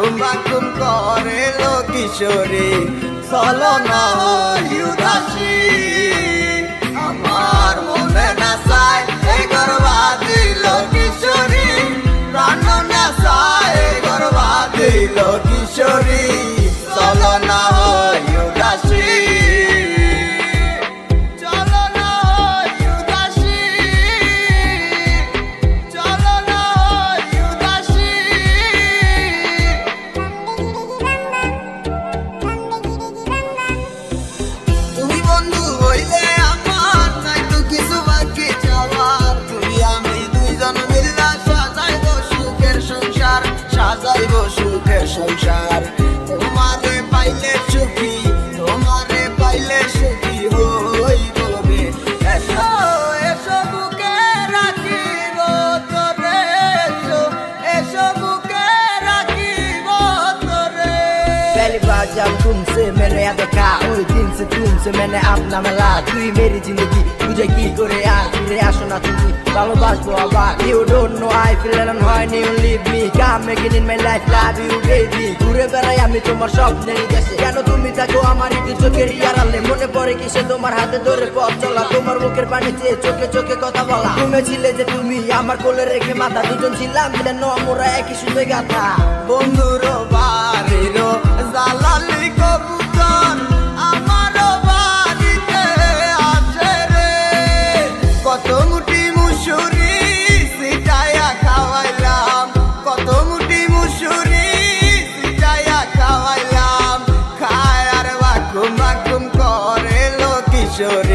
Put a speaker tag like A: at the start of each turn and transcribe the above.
A: আকুম বাকুম করে লো কিশোরী। চলো না As I go, soon, care, sunshine.
B: पहली बार जब तुमसे मैंने याद देखा ওই দিন से तुमसे मैंने अपना मिला তুই মেরি জিন্দগি বুঝে কি করে আর ফিরে আসো না তুমি ভালোবাসবো আবার you don't know I feel alone when you leave me come making in my life love you baby ঘুরে বেড়াই আমি তোমার স্বপ্নের দেশে কেন তুমি থাকো আমার একটু চোখের ইয়ারালে মনে পড়ে কিসে তোমার হাতে ধরে পথ চলা তোমার মুখের পানি চেয়ে চোখে চোখে কথা বলা তুমি ছিলে যে তুমি আমার কোলে রেখে মাথা দুজন ছিলাম দিলে ন মোরা একই সুন্দর গাথা
A: বন্ধুর বাড়ির জালালি sure.